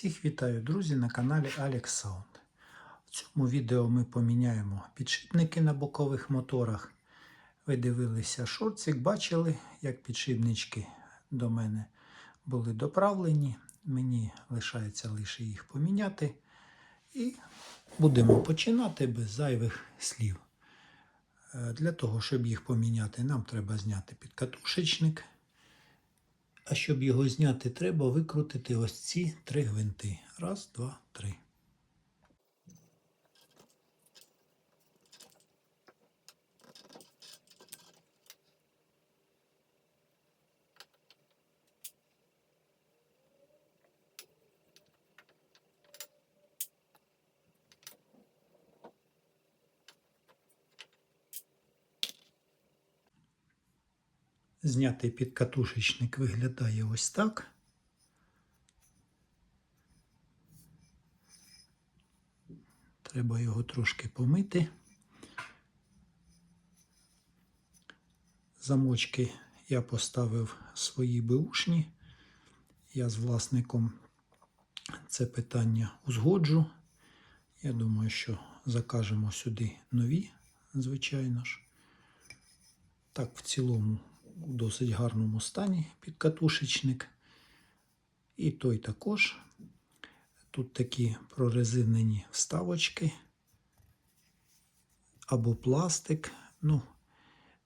Всіх вітаю, друзі, на каналі Alex Sound. В цьому відео ми поміняємо підшипники на бокових моторах. Ви дивилися шорцик, бачили, як підшипнички до мене були доправлені. Мені лишається лише їх поміняти. І будемо починати без зайвих слів. Е, Для того, щоб їх поміняти, нам треба зняти підкатушечник. А щоб його зняти, треба викрутити ось ці три гвинти. Раз, два, три. Знятий підкатушечник виглядає ось так. Треба його трошки помити. Замочки я поставив свої беушні. Я з власником це питання узгоджу. Я думаю, що закажемо сюди нові, звичайно ж. Так, в цілому у досить гарному стані підкатушечник. І той також. Тут такі прорезинені вставочки або пластик. Ну,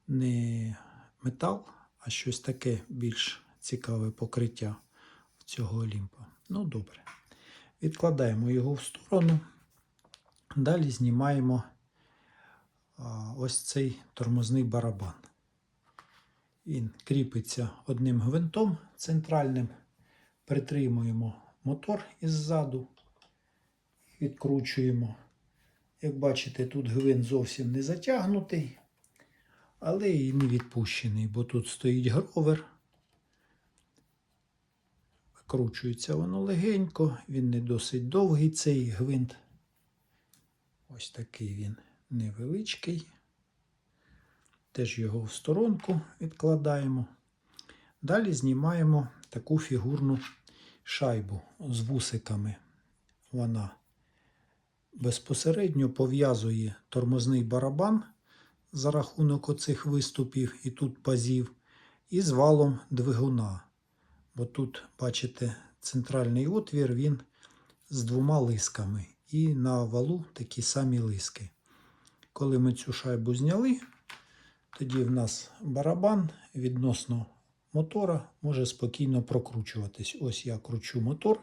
не метал, а щось таке більш цікаве покриття цього олімпа. Ну, добре. Відкладаємо його в сторону. Далі знімаємо ось цей тормозний барабан. Він кріпиться одним гвинтом центральним. Притримуємо мотор іззаду, відкручуємо. Як бачите, тут гвинт зовсім не затягнутий, але і не відпущений, бо тут стоїть гровер. Викручується воно легенько, він не досить довгий цей гвинт. Ось такий він невеличкий. Теж його в сторонку відкладаємо. Далі знімаємо таку фігурну шайбу з вусиками. Вона безпосередньо пов'язує тормозний барабан за рахунок оцих виступів і тут пазів, із валом двигуна. Бо тут, бачите, центральний отвір він з двома лисками. І на валу такі самі лиски. Коли ми цю шайбу зняли, тоді в нас барабан відносно мотора може спокійно прокручуватись. Ось я кручу мотор,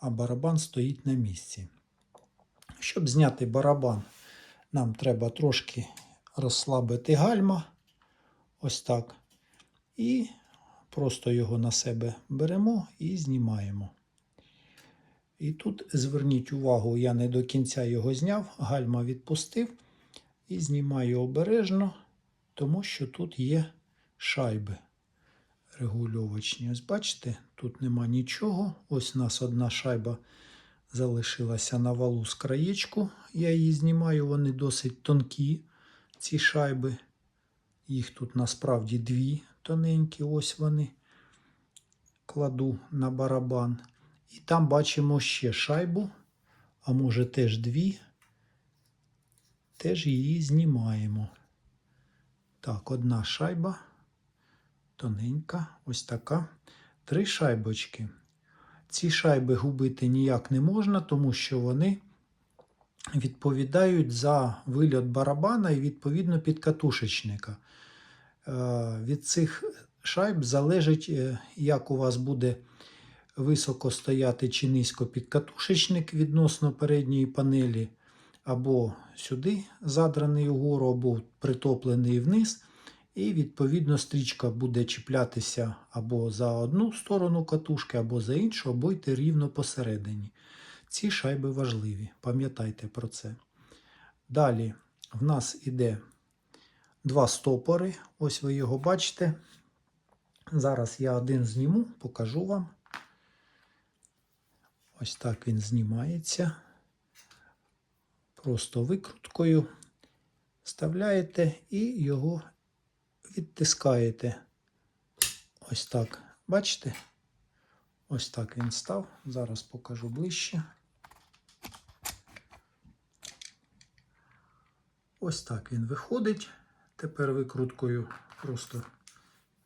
а барабан стоїть на місці. Щоб зняти барабан, нам треба трошки розслабити гальма. Ось так. І просто його на себе беремо і знімаємо. І тут зверніть увагу, я не до кінця його зняв, гальма відпустив і знімаю обережно, тому що тут є шайби регульовочні. Ось бачите, тут нема нічого. Ось у нас одна шайба залишилася на валу з краєчку. Я її знімаю, вони досить тонкі, ці шайби. Їх тут насправді дві тоненькі, ось вони. Кладу на барабан. І там бачимо ще шайбу, а може теж дві. Теж її знімаємо. Так, одна шайба тоненька, ось така. Три шайбочки. Ці шайби губити ніяк не можна, тому що вони відповідають за вильот барабана і, відповідно, підкатушечника. Е, Від цих шайб залежить, е, як у вас буде високо стояти чи низько підкатушечник відносно передньої панелі, або сюди задраний угору, або притоплений вниз. І, відповідно, стрічка буде чіплятися або за одну сторону катушки, або за іншу, або йти рівно посередині. Ці шайби важливі, пам'ятайте про це. Далі в нас іде два стопори. Ось ви його бачите. Зараз я один зніму, покажу вам. Ось так він знімається. Просто викруткою вставляєте і його відтискаєте. Ось так. Бачите? Ось так він став. Зараз покажу ближче. Ось так він виходить. Тепер викруткою просто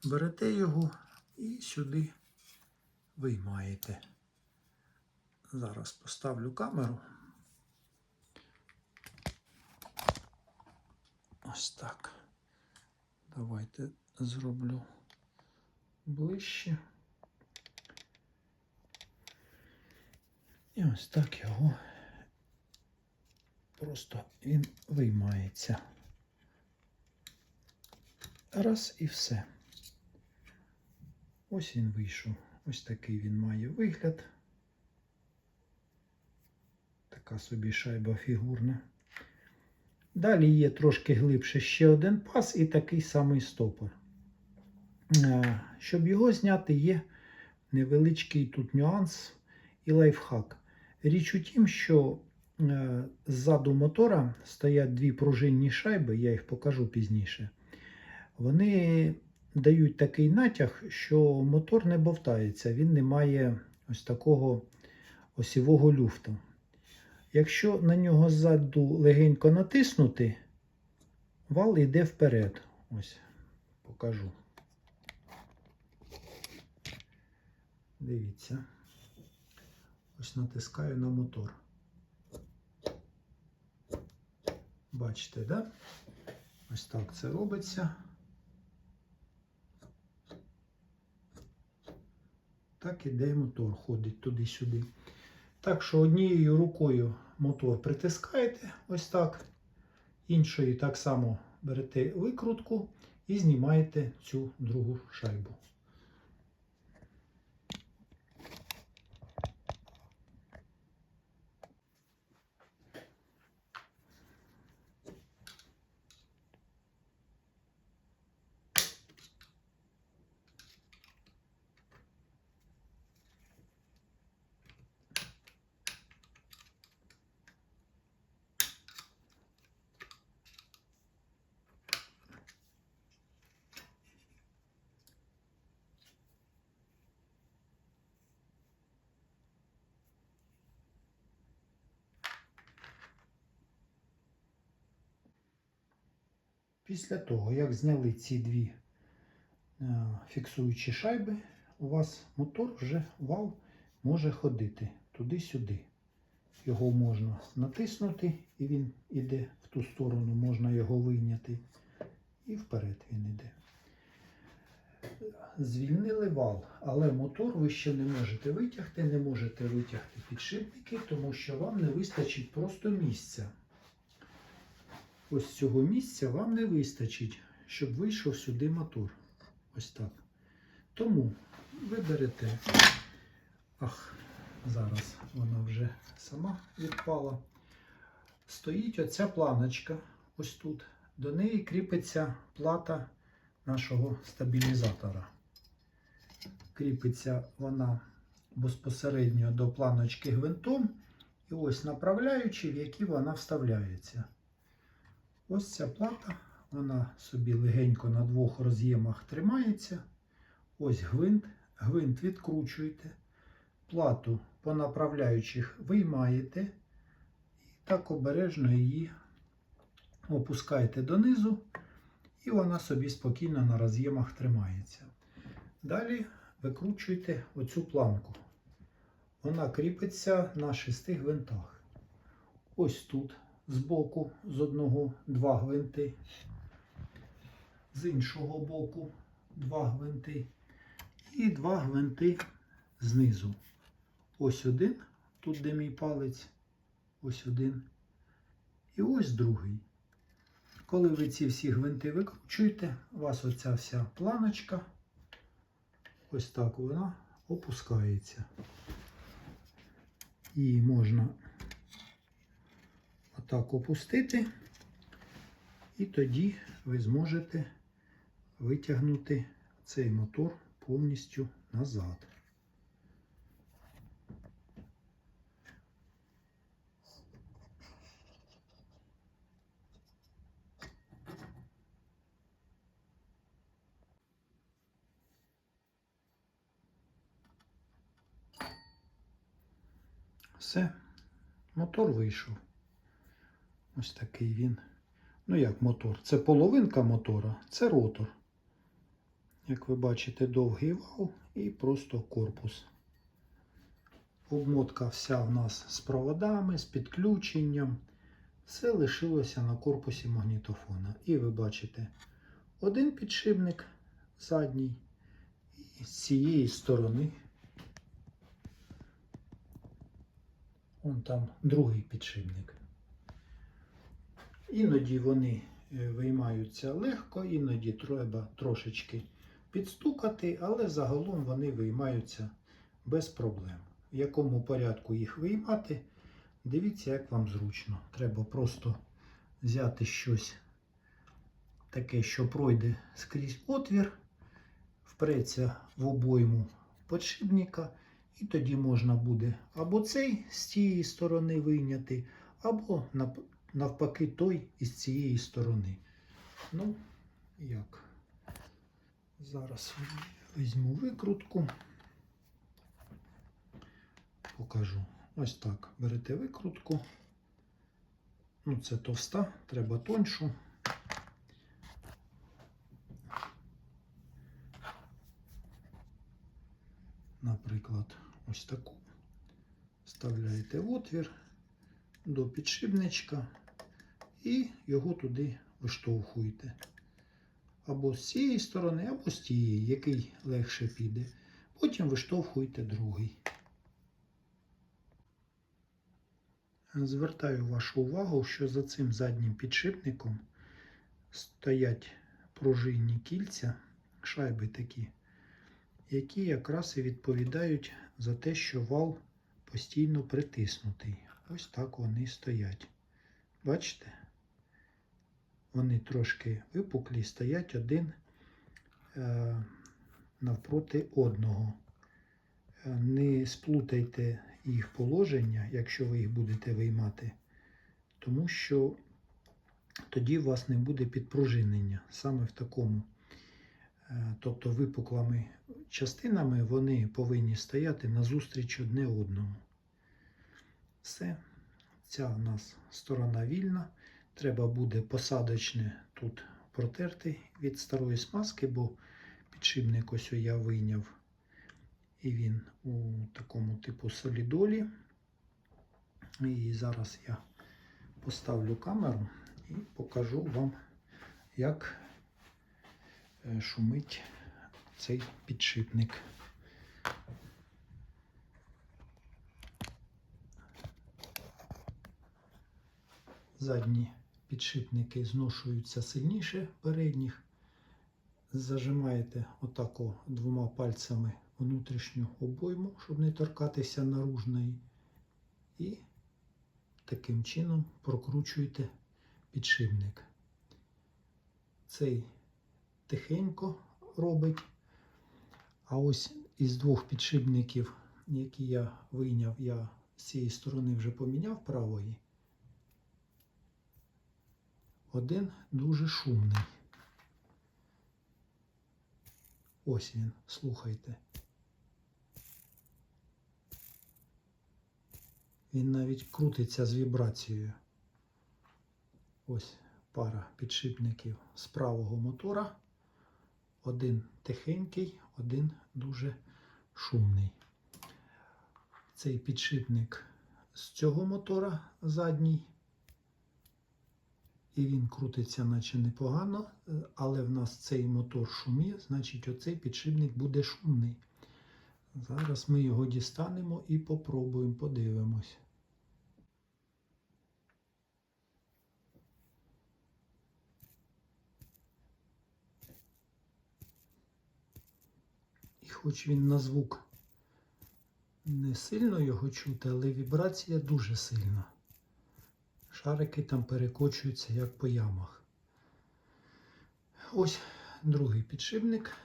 берете його і сюди виймаєте. Зараз поставлю камеру. Ось так. Давайте зроблю ближче. І ось так його просто він виймається. Раз і все. Ось він вийшов. Ось такий він має вигляд. Така собі шайба фігурна. Далі є трошки глибше ще один пас і такий самий стопор. Е, Щоб його зняти, є невеличкий тут нюанс і лайфхак. Річ у тім, що е, ззаду мотора стоять дві пружинні шайби, я їх покажу пізніше. Вони дають такий натяг, що мотор не бовтається, він не має ось такого осівого люфту. Якщо на нього ззаду легенько натиснути, вал йде вперед. Ось, покажу. Дивіться. Ось натискаю на мотор. Бачите, да? Ось так це робиться. Так іде мотор, ходить туди-сюди. Так що однією рукою мотор притискаєте ось так, іншою так само берете викрутку і знімаєте цю другу шайбу. Після того, як зняли ці дві е, фіксуючі шайби, у вас мотор вже вал може ходити туди-сюди. Його можна натиснути, і він іде в ту сторону, можна його вийняти. І вперед він іде. Звільнили вал, але мотор ви ще не можете витягти, не можете витягти підшипники, тому що вам не вистачить просто місця. Ось цього місця вам не вистачить, щоб вийшов сюди мотор. Ось так. Тому ви берете. Ах, зараз вона вже сама відпала. Стоїть оця планочка ось тут. До неї кріпиться плата нашого стабілізатора. Кріпиться вона безпосередньо до планочки гвинтом. І ось направляючи, в які вона вставляється. Ось ця плата, вона собі легенько на двох роз'ємах тримається. Ось гвинт. Гвинт відкручуєте. Плату по направляючих виймаєте і так обережно її опускаєте донизу, і вона собі спокійно на роз'ємах тримається. Далі викручуєте оцю планку. Вона кріпиться на шести гвинтах. Ось тут збоку з одного два гвинти, з іншого боку два гвинти і два гвинти знизу. Ось один, тут де мій палець, ось один. І ось другий. Коли ви ці всі гвинти викручуєте, у вас оця вся планочка, ось так вона опускається. Її можна отак опустити, і тоді ви зможете витягнути цей мотор повністю назад. Все, мотор вийшов. Ось такий він. Ну як мотор? Це половинка мотора, це ротор. Як ви бачите, довгий вал і просто корпус. Обмотка вся в нас з проводами, з підключенням. Все лишилося на корпусі магнітофона. І ви бачите один підшипник задній, і з цієї сторони. Вон там другий підшипник. Іноді вони е, виймаються легко, іноді треба трошечки підстукати, але загалом вони виймаються без проблем. В якому порядку їх виймати, дивіться, як вам зручно. Треба просто взяти щось таке, що пройде скрізь отвір, впреться в обойму подшипника, і тоді можна буде або цей з цієї сторони вийняти, або навпаки той із цієї сторони. Ну, як? Зараз візьму викрутку. Покажу. Ось так. Берете викрутку. Ну, це товста, треба тоньшу. Наприклад, ось таку. Вставляєте в отвір до підшипничка і його туди виштовхуєте. Або з цієї сторони, або з тієї, який легше піде. Потім виштовхуєте другий. Звертаю вашу увагу, що за цим заднім підшипником стоять пружинні кільця, шайби такі, які якраз і відповідають за те, що вал постійно притиснутий. Ось так вони стоять. Бачите? Вони трошки випуклі, стоять один е, навпроти одного. Е, Не сплутайте їх положення, якщо ви їх будете виймати, тому що тоді у вас не буде підпружинення саме в такому. Е, Тобто випуклими частинами вони повинні стояти назустріч одне одному. Все, ця в нас сторона вільна. Треба буде посадочне тут протерти від старої смазки, бо підшипник ось я вийняв. І він у такому типу солідолі. І зараз я поставлю камеру і покажу вам, як е, шумить цей підшипник. Задні підшипники зношуються сильніше передніх. Зажимаєте отако двома пальцями внутрішню обойму, щоб не торкатися наружної. І таким чином прокручуєте підшипник. Цей тихенько робить. А ось із двох підшипників, які я вийняв, я з цієї сторони вже поміняв правої. Один дуже шумний. Ось він, слухайте. Він навіть крутиться з вібрацією. Ось пара підшипників з правого мотора. Один тихенький, один дуже шумний. Цей підшипник з цього мотора задній. І він крутиться, наче непогано, е, але в нас цей мотор шуміє, значить оцей підшипник буде шумний. Зараз ми його дістанемо і попробуємо, подивимось. І хоч він на звук не сильно його чути, але вібрація дуже сильна. Шарики там перекочуються як по ямах. Ось другий підшипник.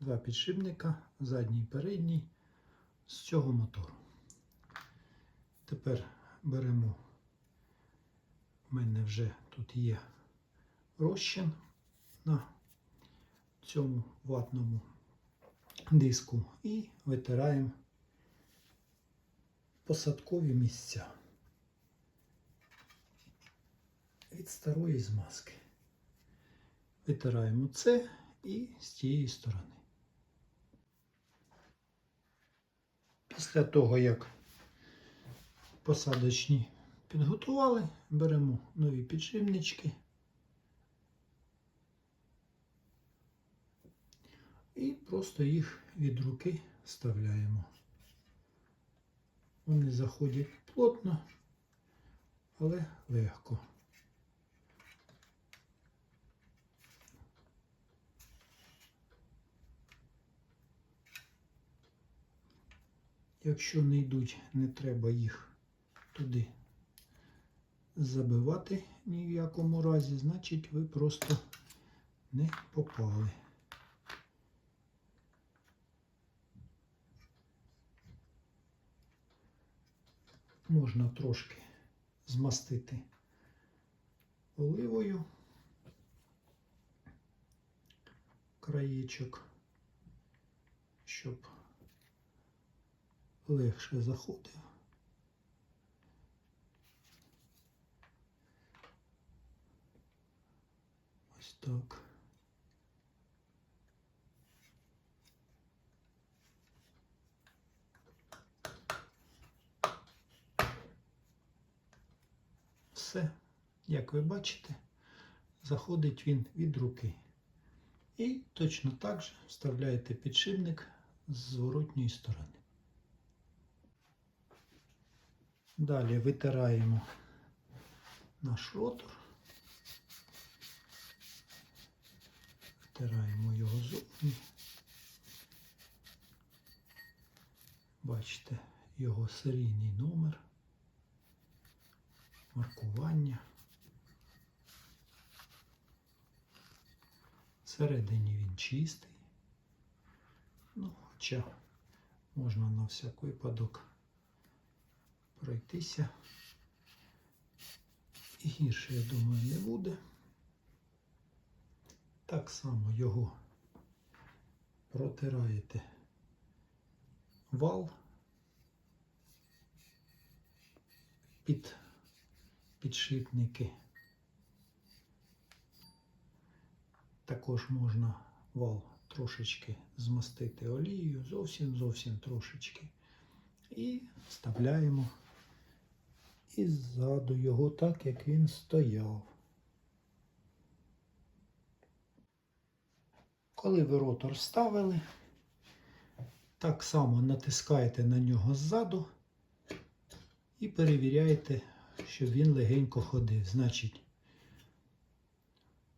Два підшипника, задній і передній з цього мотору. Тепер беремо, у мене вже тут є розчин на цьому ватному диску і витираємо посадкові місця від старої змазки. Витираємо це і з тієї сторони. Після того, як посадочні підготували, беремо нові підшипнички і просто їх від руки вставляємо. Вони заходять плотно, але легко. Якщо не йдуть, не треба їх туди забивати ні в якому разі, значить ви просто не попали. Можна трошки змастити оливою краєчок, щоб легше заходив. Ось так. Все, як ви бачите, заходить він від руки. І точно так же вставляєте підшипник з зворотньої сторони. Далі витираємо наш ротор. Втираємо його зовні. Бачите його серійний номер, маркування. Всередині він чистий. Ну, хоча можна на всяк випадок пройтися. І гірше, я думаю, не буде. Так само його протираєте вал під підшипники. Також можна вал трошечки змастити олією, зовсім зовсім трошечки. І вставляємо і ззаду його так, як він стояв. Коли ви ротор вставили, так само натискаєте на нього ззаду і перевіряєте, щоб він легенько ходив. Значить,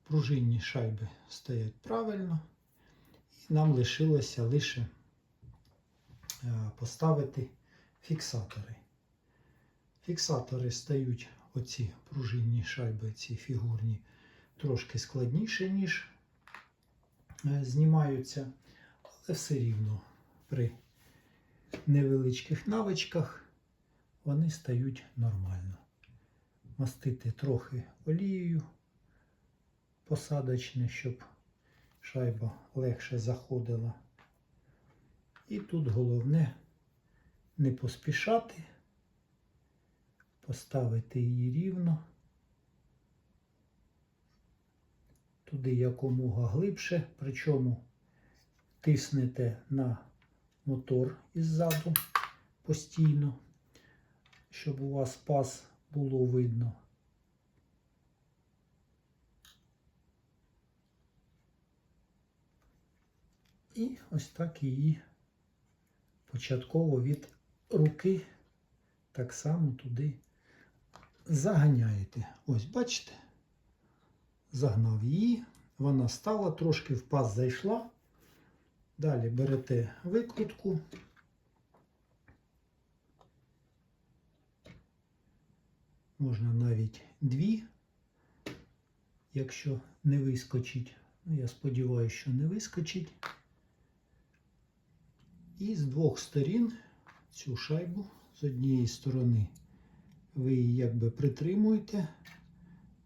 пружинні шайби стоять правильно, і нам лишилося лише е, поставити фіксатори. Фіксатори стають оці пружинні шайби, ці фігурні, трошки складніше, ніж е, знімаються, але все рівно при невеличких навичках вони стають нормально. Мастити трохи олією посадочне, щоб шайба легше заходила. І тут головне не поспішати, поставити її рівно, туди якомога глибше, причому тиснете на мотор іззаду постійно, щоб у вас паз було видно. І ось так її початково від руки так само туди заганяєте. Ось, бачите? Загнав її, вона стала, трошки в паз зайшла. Далі берете викрутку. Можна навіть дві, якщо не вискочить. Ну, я сподіваюся, що не вискочить. І з двох сторін цю шайбу з однієї сторони ви її якби притримуєте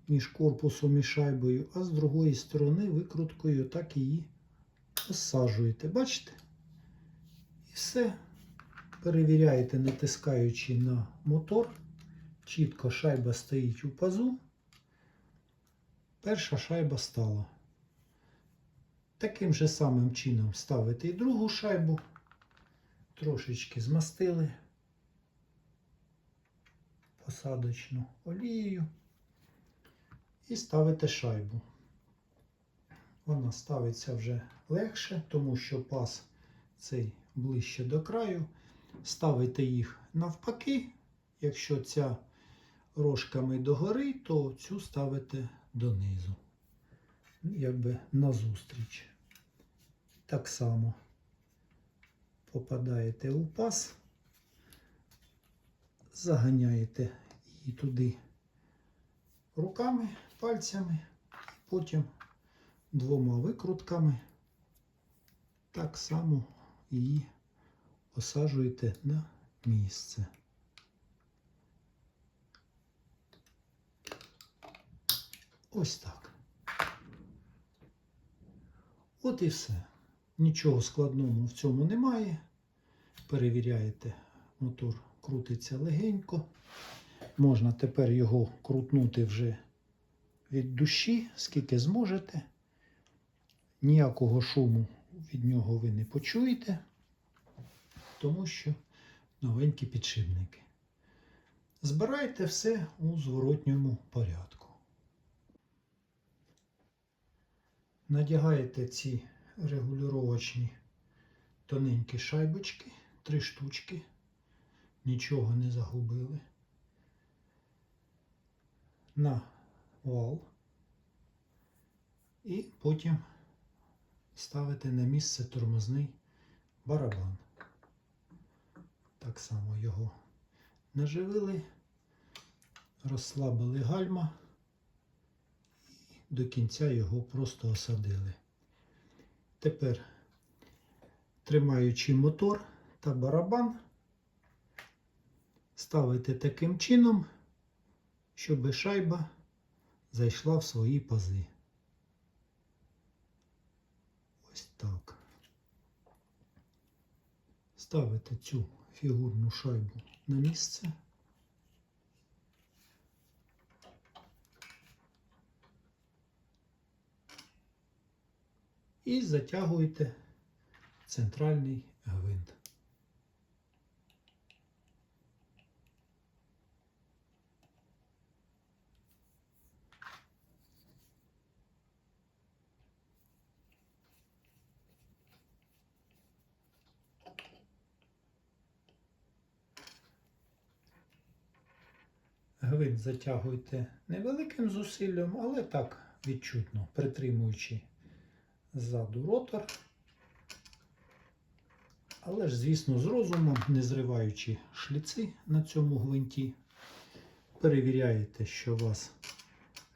між корпусом і шайбою, а з другої сторони викруткою так її розсаджуєте. Бачите? І все. перевіряєте, натискаючи на мотор. Чітко шайба стоїть у пазу. Перша шайба стала. Таким же самим чином ставите і другу шайбу. Трошечки змастили посадочну олією і ставите шайбу. Вона ставиться вже легше, тому що паз цей ближче до краю. Ставите їх навпаки. Якщо ця рожками догори, то цю ставите донизу. Якби назустріч. Так само попадаєте у паз, заганяєте її туди руками, пальцями, потім двома викрутками так само її посаджуєте на місце. Ось так. От і все. Нічого складного в цьому немає. Перевіряєте, мотор крутиться легенько. Можна тепер його крутнути вже від душі, скільки зможете. Ніякого шуму від нього ви не почуєте, тому що новенькі підшипники. Збирайте все у зворотньому порядку. Надягаєте ці регулювачні тоненькі шайбочки, три штучки, нічого не загубили. На вал і потім ставити на місце тормозний барабан. Так само його наживили, розслабили гальма і до кінця його просто осадили. Тепер, тримаючи мотор та барабан, ставите таким чином, щоб шайба зайшла в свої пази. Ось так. Ставите цю фігурну шайбу на місце. І затягуєте центральний гвинт. Гвинт затягуйте невеликим зусиллям, але так відчутно, притримуючи ззаду ротор. Але ж, звісно, з розумом, не зриваючи шліци на цьому гвинті, перевіряєте, що у вас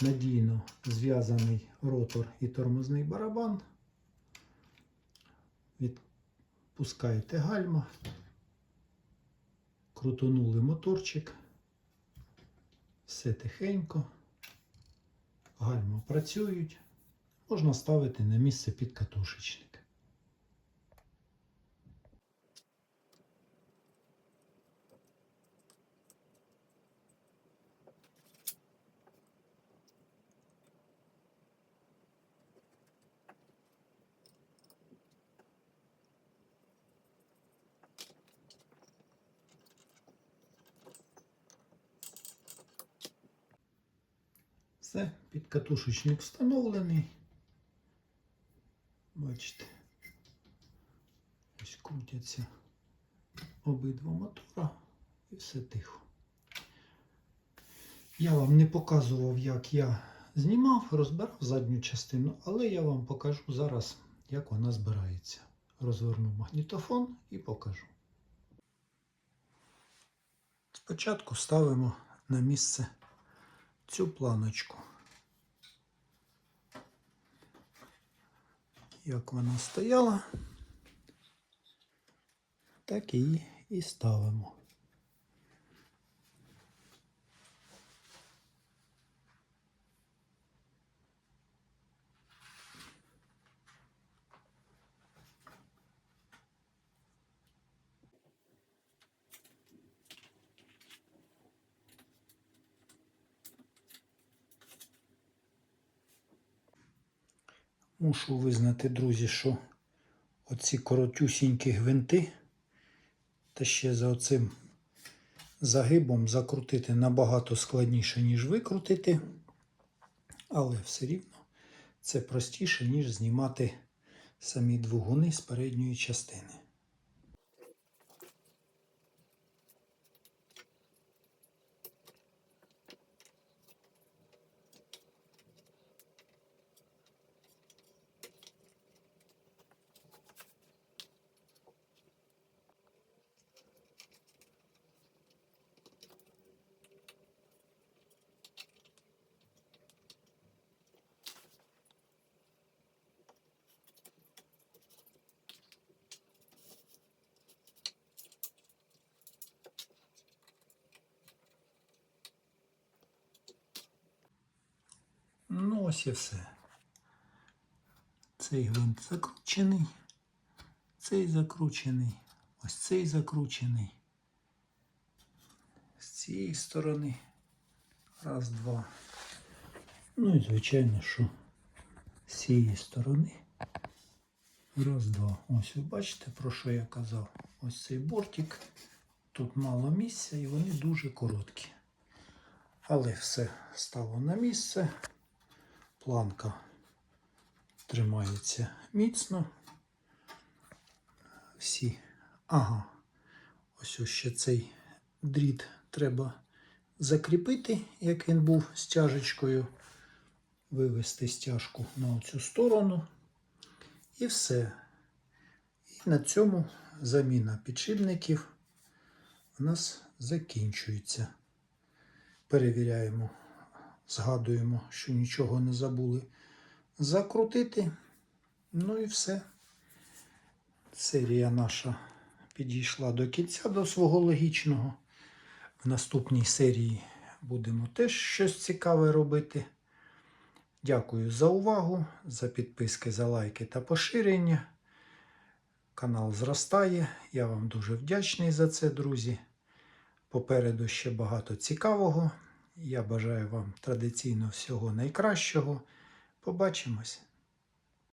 надійно зв'язаний ротор і тормозний барабан. Відпускаєте гальма, крутонули моторчик. Все тихенько, гальма працюють, можна ставити на місце під катушечник. Все, підкатушечник встановлений. Бачите, ось крутяться обидва мотора і все тихо. Я вам не показував, як я знімав, розбирав задню частину, але я вам покажу зараз, як вона збирається. Розверну магнітофон і покажу. Спочатку ставимо на місце цю планочку. Як вона стояла, так її і ставимо. Мушу визнати, друзі, що оці коротюсінькі гвинти, та ще за оцим загибом закрутити набагато складніше, ніж викрутити. Але все рівно це простіше, ніж знімати самі двигуни з передньої частини. Ну, ось і все. Цей гвинт закручений, цей закручений, ось цей закручений. З цієї сторони. Раз, два. Ну і звичайно, що з цієї сторони. Раз, два. Ось ви бачите, про що я казав. Ось цей бортик. Тут мало місця і вони дуже короткі. Але все стало на місце. Планка тримається міцно. Всі. Ага. Ось ось ще цей дріт треба закріпити, як він був стяжечкою. Вивести стяжку на цю сторону. І все. І на цьому заміна підшипників у нас закінчується. Перевіряємо, згадуємо, що нічого не забули закрутити. Ну і все. Серія наша підійшла до кінця до свого логічного. В наступній серії будемо теж щось цікаве робити. Дякую за увагу, за підписки, за лайки та поширення. Канал зростає. Я вам дуже вдячний за це, друзі. Попереду ще багато цікавого. Я бажаю вам традиційно всього найкращого. Побачимось!